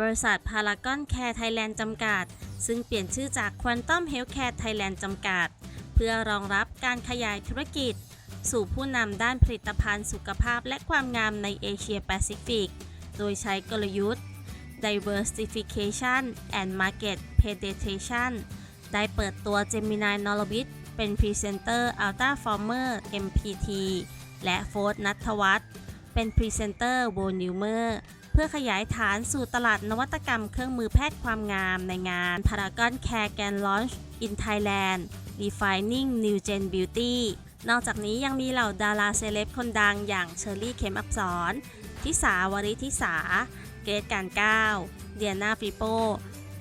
บริษัทพารากอนแคร์ไทยแลนด์จำกัด ซึ่งเปลี่ยนชื่อจาก Quantum Healthcare Thailand จำกัด เพื่อรองรับการขยายธุรกิจ สู่ผู้นำด้านผลิตภัณฑ์สุขภาพและความงามในเอเชียแปซิฟิก โดยใช้กลยุทธ์ diversification and market penetration ได้เปิดตัว Gemini n o r b i t เป็นพรีเซนเตอร์ Ultra Former MPT และโฟร์นัทวัฒน์เป็นพรีเซนเตอร์ w o l n e w m e r พื่อขยายฐานสู่ตลาดนวัตกรรมเครื่องมือแพทย์ความงามในงาน Paragon Care Gan Launch in Thailand Defining New Gen Beauty นอกจากนี้ยังมีเหล่าดาราเซเลบคนดังอย่างเชอรี่เข็มอับสรทิสาวริทิสา เกรทการก้าวเดียนาฟิโป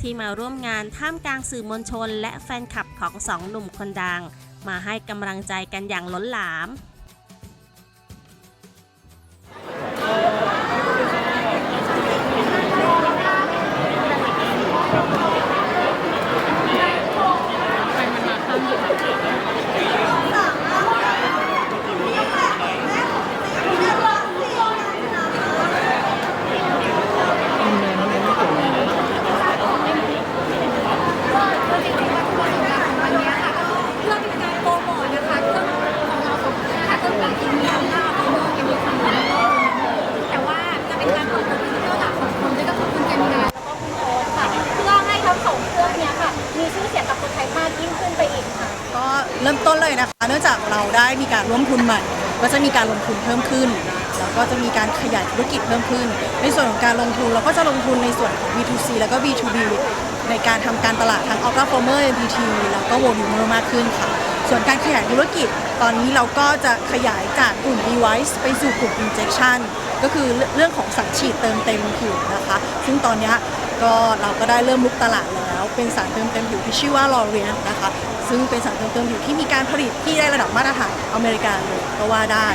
ที่มาร่วมงานท่ามกลางสื่อมวลชน และแฟนคลับของสองหนุ่มคนดัง มาให้กำลังใจกันอย่างล้นหลาม วันนี้ค่ะเพื่อเป็นการโปรโมทนะคะเครื่องของเราสองคนนะคะเครื่องแบบอินเดียหน้าโปรโมทเอ็มวีคอนแต่ว่าจะเป็นการเปิดตัวพรีเซนเตอร์หลักของคนด้วยก็คือคุณเจมินาแล้วก็คุณโอ๊ตค่ะเพื่อให้ทั้งสองเครื่องเนี้ยค่ะ มีชื่อเสียงกับคนไทยมากยิ่งขึ้นไปอีกค่ะ ก็เริ่มต้นเลยนะคะ เนื่องจากเราได้มีการร่วมทุนใหม่ก็จะมีการลงทุนเพิ่มขึ้น แล้วก็จะมีการขยายธุรกิจเพิ่มขึ้น ในส่วนของการลงทุนเราก็จะลงทุนในส่วนของ B2C แล้วก็ B2B ในการทำการตลาดทั้ง Ultra Former MPT แล้วก็ Volumer มากขึ้นค่ะ ส่วนการขยายธุรกิจ ตอนนี้เราก็จะขยายจากกลุ่ม device ไปสู่กลุ่ม injection ก็คือเรื่องของสารฉีดเติมเต็มผิวนะคะ ซึ่งตอนนี้ก็เราก็ได้เริ่มลุกตลาดแล้ว เป็นสารเติมเต็มผิวที่ชื่อว่า l o r e a n นะคะ ซึ่งเป็นสารเติมเต็มผิวที่มีการผลิตที่ได้ระดับมาตรฐานอเมริกาเลยก็ว่าได้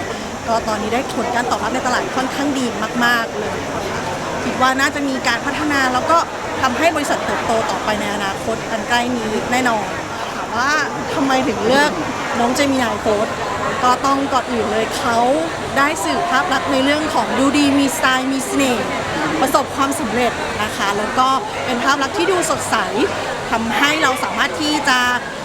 ก็ตอนนี้ได้ผลการตอบรับในตลาดค่อนข้างดีมาก ๆ เลยคิดว่าน่าจะมีการพัฒนาแล้วก็ทำให้บริษัทเติบโตต่อไปในอนาคตอันใกล้นี้แน่นอนถามว่าทำไมถึงเลือกน้องเจมินายโค้ด ก็ต้องก่อนอื่นเลยเขาได้สื่อภาพลักษณ์ในเรื่องของดูดีมีสไตล์มีเสน่ห์ประสบความสำเร็จนะคะ แล้วก็เป็นภาพลักษณ์ที่ดูสดใสทำให้เราสามารถที่จะ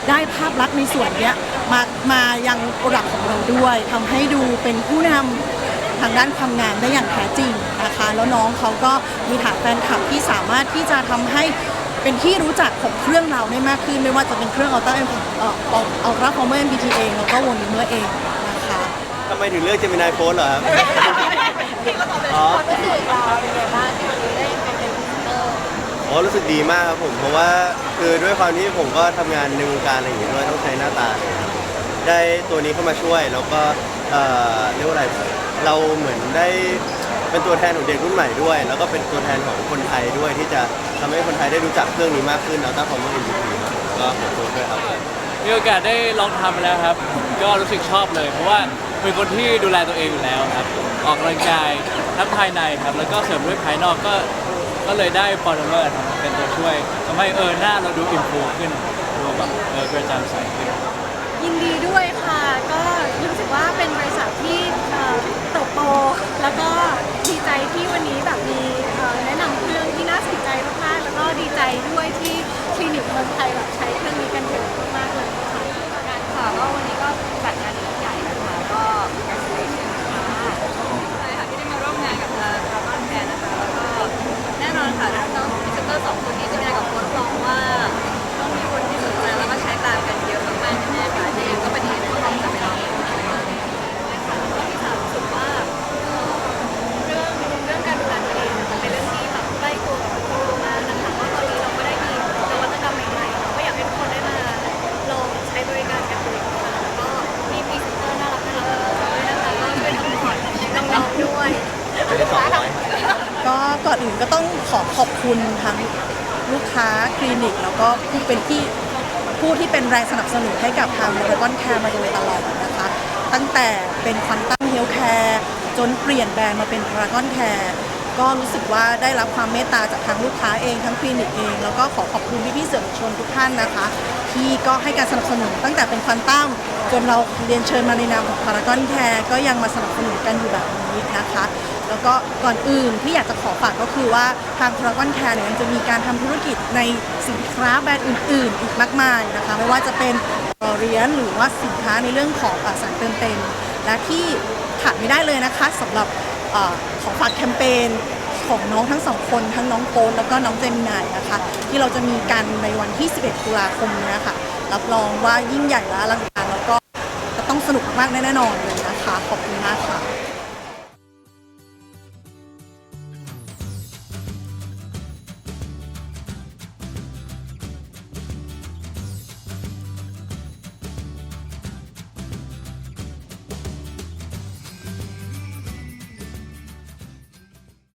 ได้ภาพลักษณ์ในส่วนนี้มามายังโปรดักของเราด้วยทำให้ดูเป็นผู้นำทางด้านความงามได้อย่างแท้จริงนะคะ แล้วน้องเขาก็มีฐานแฟนคลับที่สามารถที่จะทำให้ เป็นที่รู้จักของเครื่องเราได้มากขึ้น ไม่ว่าจะเป็นเครื่องอัลต้าเอ็มเอ่ออัลตร้าฟอร์เมอร์เอ็มบีทีเองแล้วก็วงนิเมอร์เองนะคะทำไมถึงเลือกเจมินายโฟนเหรอครับอ๋อความรู้สึกเราเป็นไงบ้างที่วันนี้ได้เป็นพรีเซนเตอร์อ๋อรู้สึกดีมากครับผมเพราะว่าคือด้วยความที่ผมก็ทำงานในวงการอะไรอย่างเงี้ยด้วยต้องใช้หน้าตาอะไรอย่างเงี้ยได้ตัวนี้เข้ามาช่วยแล้วก็เอ่อเรียกว่าอะไรเราเหมือนได้ เป็นตัวแทนของเด็กรุ่นใหม่ด้วย แล้วก็เป็นตัวแทนของคนไทยด้วยที่จะทำให้คนไทยได้รู้จักเครื่องนี้มากขึ้นแล้วก็ความเป็น MVP ก็ขอบคุณด้วยครับ มีโอกาสได้ลองทำแล้วครับ ก็รู้สึกชอบเลย เพราะว่าเป็นคนที่ดูแลตัวเองอยู่แล้วครับ ออกกำลังกายทั้งภายในครับ แล้วก็เสริมด้วยภายนอกก็ ก็เลยได้ฟอร์เมอร์เป็นตัวช่วยทำให้เออหน้าเราดูอิมพูขึ้นดูแบบเออกระจ่างใสขึ้น ยินดีด้วยค่ะ ก็รู้สึกว่าเป็นบริษัทที่เอ่อเติบโต แล้วก็ดีใจที่วันนี้ ก่อนอื่นก็ต้องขอขอบคุณทั้งลูกค้าคลินิก แล้วก็ผู้เป็นที่ผู้ที่เป็นแรงสนับสนุนให้กับทางพารากอนแคร์มาโดยตลอดนะคะ ตั้งแต่เป็นควันตั้งเฮลท์แคร์จนเปลี่ยนแบรนด์มาเป็นพารากอนแคร์ก็รู้สึกว่าได้รับความเมตตาจากทางลูกค้าเองทั้งคลินิกเอง แล้วก็ขอขอบคุณพี่ๆสื่อมวลชนทุกท่านนะคะ ที่ก็ให้การสนับสนุนตั้งแต่เป็นควันตั้ม จนเราเรียนเชิญมาในนามของพารากอนแคร์ก็ยังมาสนับสนุนกันอยู่แบบนี้นะคะ แล้วก็ก่อนอื่นที่อยากจะขอฝากก็คือว่าทางพารากอนแคร์เนี่ยยังจะมีการทำธุรกิจในสินค้าแบรนด์อื่น ๆ อีกมากมายนะคะ ไม่ว่าจะเป็นเรียญหรือว่าสินค้าในเรื่องของอสารเติมเต็ม และที่ขาดไม่ได้เลยนะคะสำหรับอของฝากแคมเปญของน้องทั้งสองคนทั้งน้องโฟนแล้วก็น้องเจมินายนะคะ ที่เราจะมีกันในวันที่ 11 ตุลาคมนี้ค่ะ รับรองว่ายิ่งใหญ่และอลังการแล้วก็จะต้องสนุกมากแน่นอนเลยนะคะ ขอบคุณมากค่ะ